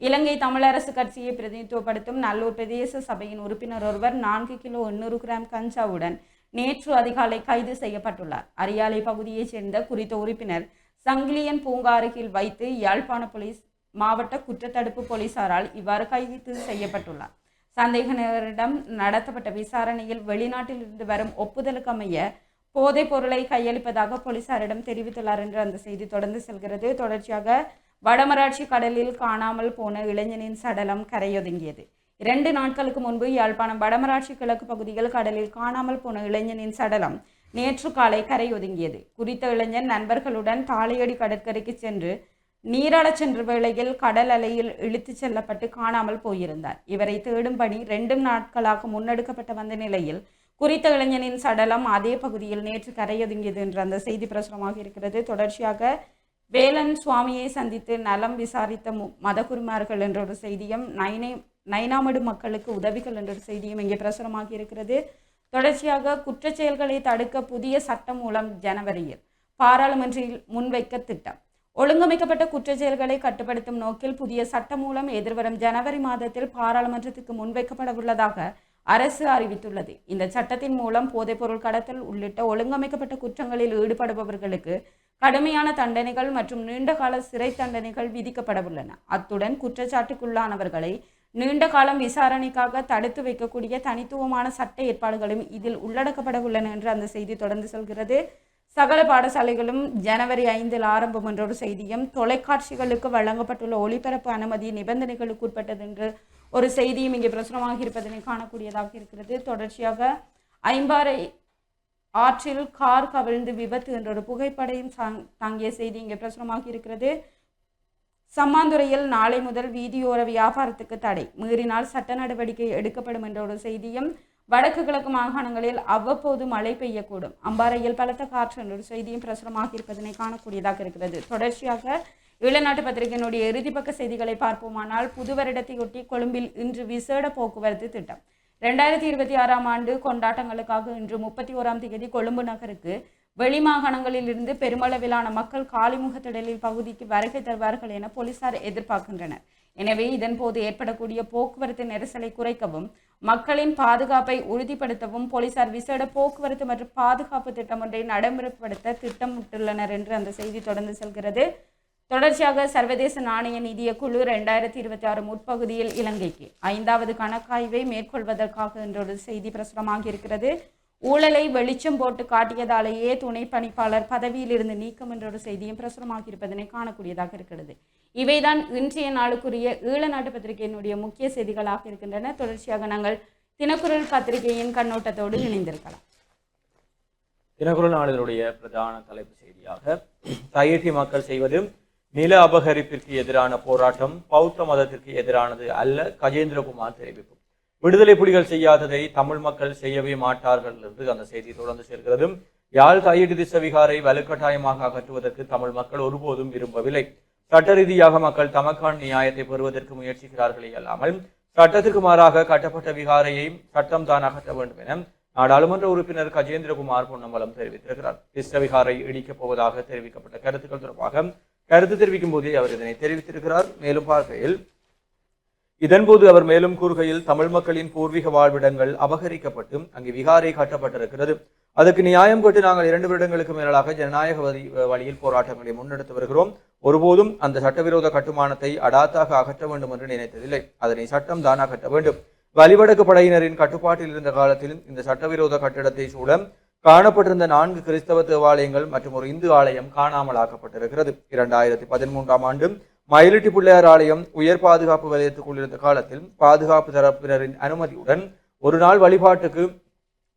இலங்கை தமிழரசு கட்சியை பிரதிநிதித்துவப்படுத்தும் நல்லூர் பிரதேச சபையின் உறுப்பினர் ஒருவர் நான்கு கிலோ எண்ணூறு கிராம் கஞ்சாவுடன் நேற்று அதிகாலை கைது செய்யப்பட்டுள்ளார். அரியாலை பகுதியைச் சேர்ந்த குறித்த உறுப்பினர் சங்கிலியன் பூங்கா அருகில் வைத்து யாழ்ப்பாண போலீஸ் மாவட்ட குற்றத்தடுப்பு போலீசாரால் இவ்வாறு கைது செய்யப்பட்டுள்ளார். சந்தேகநபரிடம் நடத்தப்பட்ட விசாரணையில் வெளிநாட்டில் இருந்து வரும் ஒப்புதலுக்கு அமைய போதைப் பொருளை கையளிப்பதாக போலீசாரிடம் தெரிவித்துள்ளார் என்று அந்த செய்தி தொடர்ந்து செல்கிறது. தொடர்ச்சியாக வடமராட்சி கடலில் காணாமல் போன இளைஞனின் சடலம் கரையொதுங்கியது. இரண்டு நாட்களுக்கு முன்பு யாழ்ப்பாணம் வடமராட்சி கிழக்கு பகுதியில் கடலில் காணாமல் போன இளைஞனின் சடலம் நேற்று காலை கரையொதுங்கியது. குறித்த இளைஞன் நண்பர்களுடன் தாளையடி கடற்கரைக்கு சென்று நீராடச் சென்ற வேளையில் கடல் அலையில் இழுத்துச் செல்லப்பட்டு காணாமல் போயிருந்தார். இவரை தேடும் பணி ரெண்டு நாட்களாக முன்னெடுக்கப்பட்டு வந்த நிலையில் குறித்த இளைஞனின் சடலம் அதே பகுதியில் நேற்று கரையொதுங்கியது என்ற அந்த செய்தி பிரசுரமாக இருக்கிறது. தொடர்ச்சியாக வேலன் சுவாமியை சந்தித்து நலம் விசாரித்த மு- மதகுருமார்கள் என்ற ஒரு செய்தியும் நைனை நைனாமடு மக்களுக்கு உதவிகள் என்ற ஒரு செய்தியும் இங்கே பிரசுரமாகி இருக்கிறது. தொடர்ச்சியாக குற்றச் செயல்களை தடுக்க புதிய சட்டம் மூலம் ஜனவரியில் பாராளுமன்றில் முன்வைக்க திட்டம். ஒழுங்கமைக்கப்பட்ட குற்றச் செயல்களை கட்டுப்படுத்தும் நோக்கில் புதிய சட்டம் மூலம் எதிர்வரும் ஜனவரி மாதத்தில் பாராளுமன்றத்துக்கு முன்வைக்கப்பட உள்ளதாக அரசு அறிவித்துள்ளது. இந்த சட்டத்தின் மூலம் போதைப்பொருள் கடத்தல் உள்ளிட்ட ஒழுங்கமைக்கப்பட்ட குற்றங்களில் ஈடுபடுபவர்களுக்கு கடுமையான தண்டனைகள் மற்றும் நீண்டகால சிறை தண்டனைகள் விதிக்கப்படவுள்ளன. அத்துடன் குற்றச்சாட்டுக்குள்ளானவர்களை நீண்ட காலம் விசாரணைக்காக தடுத்து வைக்கக்கூடிய தனித்துவமான சட்ட ஏற்பாடுகளும் இதில் உள்ளடக்கப்படவுள்ளன என்று அந்த செய்தி தொடர்ந்து செல்கிறது. சகல பாடசாலைகளும் ஜனவரி ஐந்தில் ஆரம்பம் என்ற ஒரு செய்தியும் தொலைக்காட்சிகளுக்கு வழங்கப்பட்டுள்ள ஒளிபரப்பு அனுமதி நிபந்தனைகளுக்கு உட்பட்டது என்று ஒரு செய்தியும் இங்கே பிரசுரமாக இருப்பதனை காணக்கூடியதாக இருக்கிறது. தொடர்ச்சியாக ஐம்பாறை ஆற்றில் கார் கவிழ்ந்து விபத்து என்ற ஒரு புகைப்படையும் சாங்- தாங்கிய செய்தி இங்கே பிரசுரமாக இருக்கிறது. சம்மாந்துறையில் நாளை முதல் வீதியோர வியாபாரத்துக்கு தடை. மீறினால் சட்ட நடவடிக்கை எடுக்கப்படும் என்ற ஒரு செய்தியும் வடக்கு கிழக்கு மாகாணங்களில் அவ்வப்போது மழை பெய்யக்கூடும். அம்பாறையில் பலத்த காற்று என்ற ஒரு செய்தியும் பிரசுரமாக இருப்பதனை காணக்கூடியதாக இருக்கிறது. தொடர்ச்சியாக இளநாட்டு பத்திரிகையினுடைய இறுதிப்பக்க செய்திகளை பார்ப்போமானால் புது வருடத்தையொட்டி கொழும்பில் இன்று விசேட போக்குவரத்து திட்டம். ரெண்டாயிரத்தி இருபத்தி ஆறாம் ஆண்டு கொண்டாட்டங்களுக்காக இன்று முப்பத்தி ஓராம் தேதி கொழும்பு நகருக்கு வெளிமாகாணங்களில் இருந்து பெருமளவிலான மக்கள் காலிமுகத்திடலில் பகுதிக்கு வருகை தருவார்கள் என போலீசார் எதிர்பார்க்கின்றனர். எனவே இதன்போது ஏற்படக்கூடிய போக்குவரத்து நெரிசலை குறைக்கவும் மக்களின் பாதுகாப்பை உறுதிப்படுத்தவும் போலீசார் விசேட போக்குவரத்து மற்றும் பாதுகாப்பு திட்டம் ஒன்றை நடைமுறைப்படுத்த திட்டமிட்டுள்ளனர் என்று அந்த செய்தி தொடர்ந்து செல்கிறது. தொடர்ச்சியாக சர்வதேச நாணய நிதிய குழு ரெண்டாயிரத்தி இருபத்தி ஆறு முற்பகுதியில் இலங்கைக்கு ஐந்தாவது கணக்காய்வை மேற்கொள்வதற்காக என்ற ஒரு செய்தி பிரசுரமாக இருக்கிறது ஊழலை வெளிச்சம் போட்டு காட்டியதாலேயே துணை பணிப்பாளர் பதவியிலிருந்து நீக்கம் என்ற ஒரு செய்தியும் பிரசுரமாக இருப்பதனை காணக்கூடியதாக இருக்கிறது. இவைதான் இன்றைய நாளுக்குரிய ஈழ நாட்டு பத்திரிகையினுடைய முக்கிய செய்திகளாக இருக்கின்றன. தொடர்ச்சியாக நாங்கள் தினக்குரல் பத்திரிகையின் கண்ணோட்டத்தோடு இணைந்திருக்கலாம். தினக்குரல் நாளினுடைய பிரதான தலைப்பு செய்தியாக தையிட்டி மக்கள் செய்வது நில அபகரிப்பிற்கு எதிரான போராட்டம் பௌத்த மதத்திற்கு எதிரானது அல்ல கஜேந்திரகுமார் தெரிவிப்பு. விடுதலை புலிகள் செய்யாததை தமிழ் மக்கள் செய்யவே மாட்டார்கள் என்று அந்த செய்தி தொடர்ந்து சேர்கிறது. யாழ் தையிட்டு திசவிகாரை வலுக்கட்டாயமாக அகற்றுவதற்கு தமிழ் மக்கள் ஒருபோதும் விரும்பவில்லை. சட்ட ரீதியாக மக்கள் தமக்கான நியாயத்தை பெறுவதற்கு முயற்சிக்கிறார்களே அல்லாமல் சட்டத்திற்கு மாறாக கட்டப்பட்ட விகாரையை சட்டம் தான் அகற்ற வேண்டும் என நாடாளுமன்ற உறுப்பினர் கஜேந்திரகுமார் பொன்னம்பலம் தெரிவித்திருக்கிறார். கிருஷ்ணவிகாரை இடிக்கப் போவதாக தெரிவிக்கப்பட்ட கருத்துக்கள் தொடர்பாக கருத்து தெரிவிக்கும் போதே அவர் இதனை தெரிவித்திருக்கிறார். மேலும் பார்க்கையில் இதன்போது அவர் மேலும் கூறுகையில் தமிழ் மக்களின் பூர்வீக வாழ்விடங்கள் அபகரிக்கப்பட்டு அங்கு விகாரை கட்டப்பட்டிருக்கிறது. அதற்கு நியாயம் கேட்டு நாங்கள் இரண்டு வருடங்களுக்கு மேலாக ஜனநாயக வழியில் போராட்டங்களை முன்னெடுத்து வருகிறோம். ஒருபோதும் அந்த சட்டவிரோத கட்டுமானத்தை அடாத்தாக அகற்ற வேண்டும் என்று நினைத்ததில்லை. அதனை சட்டம் தான் அகற்ற வேண்டும். வலிவடக்கு படையினரின் கட்டுப்பாட்டில் இருந்த காலத்தில் இந்த சட்டவிரோத கட்டிடத்தை சூழ காணப்பட்டிருந்த நான்கு கிறிஸ்தவ தேவாலயங்கள் மற்றும் ஒரு இந்து ஆலயம் காணாமலாக்கப்பட்டிருக்கிறது. இரண்டாயிரத்தி பதிமூன்றாம் ஆண்டு மயிலிட்டி பிள்ளையார் ஆலயம் உயர் பாதுகாப்பு வலயத்துக்குள் இருந்த காலத்தில் பாதுகாப்பு தரப்பினரின் அனுமதியுடன் ஒரு நாள் வழிபாட்டுக்கு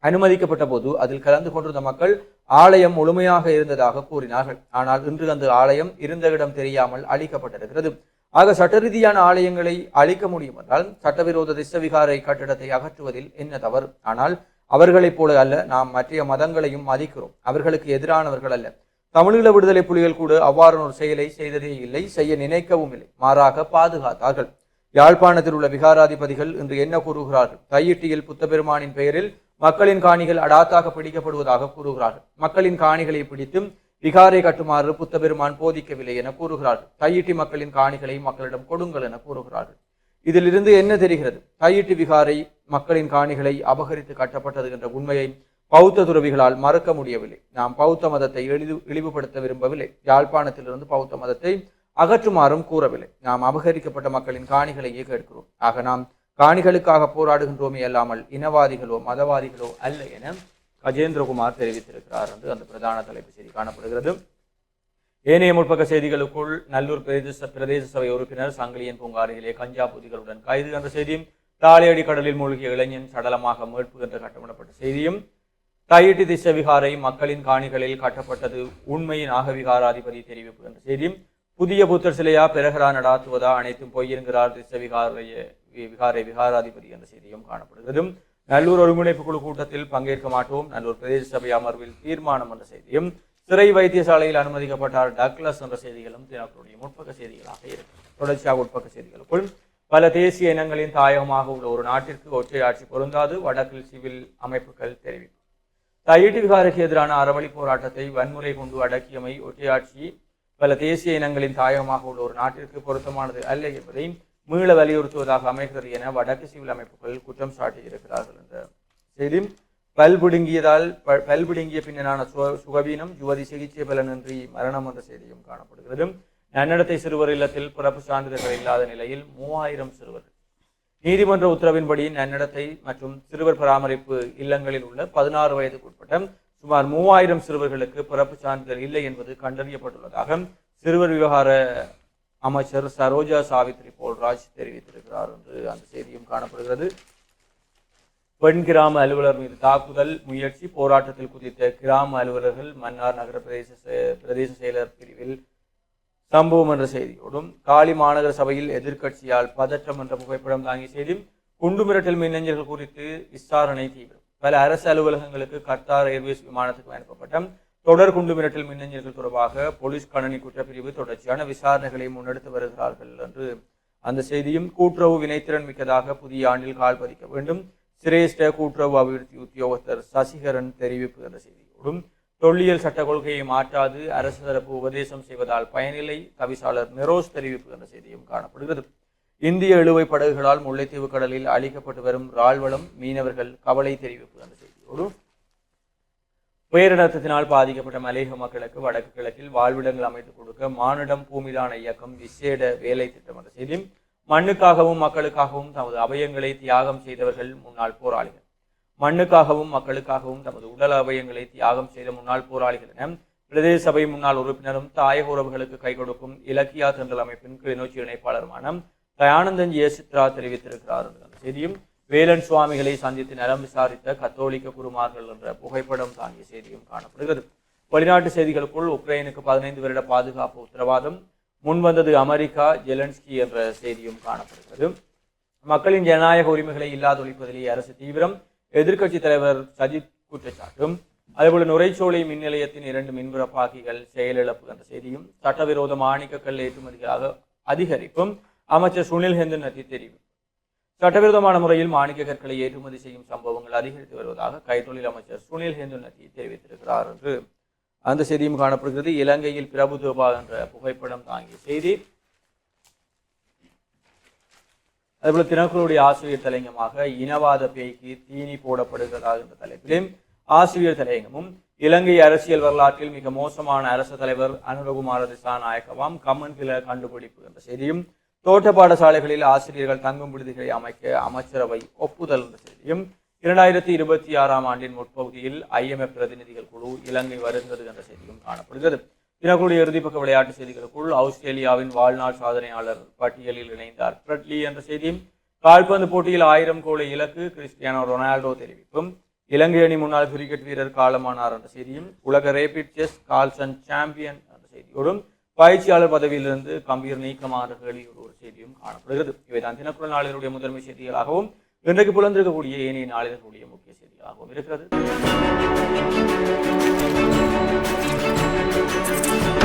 அனுமதிக்கப்பட்ட போது அதில் கலந்து கொண்டிருந்த மக்கள் ஆலயம் முழுமையாக இருந்ததாக கூறினார்கள். ஆனால் இன்று அந்த ஆலயம் இருந்த இடம் தெரியாமல் அழிக்கப்பட்டிருக்கிறது. ஆக சட்ட ரீதியான ஆலயங்களை அழிக்க முடியும் என்றால் சட்டவிரோத திசவிகாரை கட்டிடத்தை அகற்றுவதில் என்ன தவறு? ஆனால் அவர்களைப் போல அல்ல நாம் மற்ற மதங்களையும் மதிக்கிறோம். அவர்களுக்கு எதிரானவர்கள் அல்ல. தமிழீழ விடுதலை புலிகள் கூட அவ்வாறான ஒரு செயலை செய்ததே இல்லை செய்ய நினைக்கவும் இல்லை. மாறாக பாதுகாத்தார்கள். யாழ்ப்பாணத்தில் உள்ள விகாராதிபதிகள் இன்று என்ன கூறுகிறார்கள்? கையிட்டியில் புத்தபெருமானின் பெயரில் மக்களின் காணிகள் அடாத்தாக பிடிக்கப்படுவதாக கூறுகிறார்கள். மக்களின் காணிகளை பிடித்தும் விகாரை கட்டுமாறு புத்தபெருமான் போதிக்கவில்லை என கூறுகிறார்கள். தையிட்டி மக்களின் காணிகளை மக்களிடம் கொடுங்கள் என கூறுகிறார்கள். இதிலிருந்து என்ன தெரிகிறது? தையிட்டி விகாரை மக்களின் காணிகளை அபகரித்து கட்டப்பட்டது என்ற உண்மையை பௌத்த துறவிகளால் மறக்க முடியவில்லை. நாம் பௌத்த மதத்தை எளிது இழிவுபடுத்த விரும்பவில்லை. யாழ்ப்பாணத்திலிருந்து பௌத்த மதத்தை அகற்றுமாறும் கூறவில்லை. நாம் அபகரிக்கப்பட்ட மக்களின் காணிகளையே கேட்கிறோம். ஆக நாம் காணிகளுக்காக போராடுகின்றோமே அல்லாமல் இனவாதிகளோ மதவாதிகளோ அல்ல என கஜேந்திரகுமார் தெரிவித்திருக்கிறார் என்று அந்த பிரதான தலைப்பு செய்தி காணப்படுகிறது. ஏனைய முற்பக்க செய்திகளுக்குள் நல்லூர் பிரதேச பிரதேச சபை உறுப்பினர் சங்கிலியன் பூங்காரிலே கஞ்சா புதிகளுடன் கைது என்ற செய்தியும் தாலியடி கடலில் மூழ்கிய இளைஞன் சடலமாக மீட்பு என்று கட்டமிடப்பட்ட செய்தியும் தையிட்டி திசவிகாரை மக்களின் காணிகளில் கட்டப்பட்டது உண்மையின் ஆகவிகாராதிபதி தெரிவிப்பு என்ற செய்தியும் புதிய புத்தர் சிலையா பிறகரா நடாத்துவதா அனைத்தும் பொய் என்கிறார் திசவிகாரைய விகாரை விகாராதிபதி என்ற செய்தியும் காணப்படுகிறதும் நல்லூர் ஒருங்கிணைப்பு குழு கூட்டத்தில் பங்கேற்க மாட்டோம் நல்லூர் பிரதேச சபை அமர்வில் தீர்மானம் என்ற செய்தியும் சிறை வைத்தியசாலையில் அனுமதிக்கப்பட்டார் டக்ளஸ் என்ற செய்திகளும் தினக்குடைய முற்பக்க செய்திகளாக இருக்கும் தொடர்ச்சியாக உட்பக்க செய்திகளுக்குள் பல தேசிய இனங்களின் தாயகமாக உள்ள ஒரு நாட்டிற்கு ஒற்றை ஆட்சி பொருந்தாது வடக்கில் சிவில் அமைப்புகள் தெரிவிப்பு தையிட்டு எதிரான அறவழி போராட்டத்தை வன்முறை கொண்டு அடக்கியமை ஒற்றையாட்சி பல தேசிய இனங்களின் தாயகமாக உள்ள ஒரு நாட்டிற்கு பொருத்தமானது அல்ல என்பதை மீள வலியுறுத்துவதாக அமைகிறது என வடக்கு சிவில் அமைப்புகள் குற்றம் சாட்டியிருக்கிறார்கள் என்ற செய்தி பல்புடுங்கியதால் ப- பின்னரான சுகவீனம் யுவதி சிகிச்சை பலனின்றி மரணம் என்ற செய்தியும் காணப்படுகிறது நன்னடத்தை சிறுவர் இல்லத்தில் பிறப்பு சான்றிதழ்கள் இல்லாத நிலையில் மூவாயிரம் சிறுவர்கள் நீதிமன்ற உத்தரவின்படி நன்னடத்தை மற்றும் சிறுவர் பராமரிப்பு இல்லங்களில் உள்ள பதினாறு வயதுக்குட்பட்ட சுமார் மூவாயிரம் சிறுவர்களுக்கு பிறப்பு சான்றிதழ் இல்லை என்பது கண்டறியப்பட்டுள்ளதாக சிறுவர் விவகார அமைச்சர் சரோஜா சாவித்ரி போல்ராஜ் தெரிவித்திருக்கிறார் என்று அந்த செய்தியும் காணப்படுகிறது. பெண் கிராம அலுவலர் மீது தாக்குதல் முயற்சி போராட்டத்தில் குதித்த கிராம அலுவலர்கள் மன்னார் நகர பிரதேச செ- பிரதேச செயலர் பிரிவில் சம்பவம் என்ற செய்தியோடும் காலி மாநகர சபையில் எதிர்க்கட்சியால் பதற்றம் என்ற புகைப்படம் தாங்கிய செய்தியும் குண்டு மிரட்டல் மின்னஞ்சல்கள் குறித்து விசாரணை தீவிரம். பல அரசு அலுவலகங்களுக்கு கத்தார் ஏர்வேஸ் விமானத்துக்கு அனுப்பப்பட்ட தொடர் குண்டு மிரட்டல் மின்னஞ்சல்கள் தொடர்பாக போலீஸ் கணனி குற்றப்பிரிவு தொடர்ச்சியான விசாரணைகளை முன்னெடுத்து வருகிறார்கள் என்று அந்த செய்தியும் கூட்டுறவு வினைத்திறன் மிக்கதாக புதிய ஆண்டில் கால் பதிக்க வேண்டும். சிரேஷ்ட கூட்டுறவு அபிவிருத்தி உத்தியோகத்தர் சசிகரன் தெரிவிப்பு என்ற செய்தியோடும் தொல்லியல் சட்ட கொள்கையை மாற்றாது அரசு தரப்பு உபதேசம் செய்வதால் பயனில்லை. தவிசாளர் மெரோஸ் தெரிவிப்பு என்ற செய்தியும் காணப்படுகிறது. இந்திய இழுவை படகுகளால் முல்லைத்தீவு கடலில் அழிக்கப்பட்டு வரும் ராழ்வளம் மீனவர்கள் கவலை தெரிவிப்பு என்ற செய்தியோடு பேரிடத்தினால் பாதிக்கப்பட்ட மலையக மக்களுக்கு வடக்கு கிழக்கில் வாழ்விடங்கள் அமைத்துக் கொடுக்க மானிடம் பூமிதான இயக்கம் விசேட வேலை திட்டம் என்ற செய்தியும் மண்ணுக்காகவும் மக்களுக்காகவும் தமது அபயங்களை தியாகம் செய்தவர்கள் முன்னாள் போராளிகள். மண்ணுக்காகவும் மக்களுக்காகவும் தமது உடல் அவயங்களை தியாகம் செய்த முன்னாள் போராளிகள் என பிரதேச சபை முன்னாள் உறுப்பினரும் தாயக உறவுகளுக்கு கை கொடுக்கும் இலக்கியா தென்றல் அமைப்பின் கிளிநொச்சி இணைப்பாளருமான தயானந்தன் ஜெய சித்ரா தெரிவித்திருக்கிறார். என்ற செய்தியும் வேலன் சுவாமிகளை சந்தித்து நலம் விசாரித்த கத்தோலிக்க குருமார்கள் என்ற புகைப்படம் தாங்கிய செய்தியும் காணப்படுகிறது. வெளிநாட்டு செய்திகளுக்குள் உக்ரைனுக்கு பதினைந்து வருட பாதுகாப்பு உத்தரவாதம் முன்வந்தது அமெரிக்கா ஜெலன்ஸ்கி என்ற செய்தியும் காணப்படுகிறது. மக்களின் ஜனநாயக உரிமைகளை இல்லாதொழிப்பதிலே அரசு தீவிரம் எதிர்க்கட்சி தலைவர் சஜித் குற்றச்சாட்டும். அதேபோல நுரைச்சோலை மின் நிலையத்தின் இரண்டு மின்பிறப்பாக்கிகள் செயலிழப்பு என்ற செய்தியும் சட்டவிரோத மாணிக்கக்கல் ஏற்றுமதிகளாக அதிகரிப்பும். அமைச்சர் சுனில் ஹெந்தன் நத்தி தெரிவிப்பு சட்டவிரோதமான முறையில் மாணிக்க கற்களை ஏற்றுமதி செய்யும் சம்பவங்கள் அதிகரித்து வருவதாக கைத்தொழில் அமைச்சர் சுனில் ஹேந்து நத்தி தெரிவித்திருக்கிறார் என்று அந்த செய்தியும் காணப்படுகிறது. இலங்கையில் பிரபுதேவா என்ற புகைப்படம் தாங்கிய செய்தி. அதேபோல தினக்குழுடைய ஆசிரியர் தலையங்கமாக இனவாத பேய்க்கு தீனி போடப்படுகிறதா என்ற தலைப்பிலும் ஆசிரியர் தலையங்கமும் இலங்கை அரசியல் வரலாற்றில் மிக மோசமான அரசு தலைவர் அனுரகுமார திசாநாயக்கவாம் கம்மன் கிள கண்டுபிடிப்பு என்ற செய்தியும் தோட்ட பாடசாலைகளில் ஆசிரியர்கள் தங்கும் விடுதிகளை அமைக்க அமைச்சரவை ஒப்புதல் என்ற செய்தியும் இரண்டாயிரத்தி இருபத்தி ஆறாம் ஆண்டின் முற்பகுதியில் ஐஎம்எஃப் பிரதிநிதிகள் குழு இலங்கை வருகிறது என்ற செய்தியும் காணப்படுகிறது. தினக்குழுடைய இறுதிப்பக்க விளையாட்டு செய்திகளுக்குள் ஆஸ்திரேலியாவின் வாழ்நாள் சாதனையாளர் பட்டியலில் இணைந்தார். பிரட்லி என்ற செய்தியும் கால்பந்து போட்டியில் ஆயிரம் கோலை இலக்கு கிறிஸ்டியானோ ரொனால்டோ தெரிவிப்பும். இலங்கை அணி முன்னாள் கிரிக்கெட் வீரர் காலமானார் என்ற செய்தியும். உலக ரேபிட் செஸ் கால்சன் சாம்பியன் என்ற செய்தியோடும் பயிற்சியாளர் பதவியிலிருந்து கம்பீர் நீக்கமான கேள்வியோடு ஒரு செய்தியும் காணப்படுகிறது. இவைதான் தினக்குழல் நாளினுடைய முதன்மை செய்திகளாகவும் இன்றைக்கு புலந்திருக்கக்கூடிய ஏனைய நாளிதழ்களுடைய முக்கிய செய்திகளாகவும் இருக்கிறது. Thank you.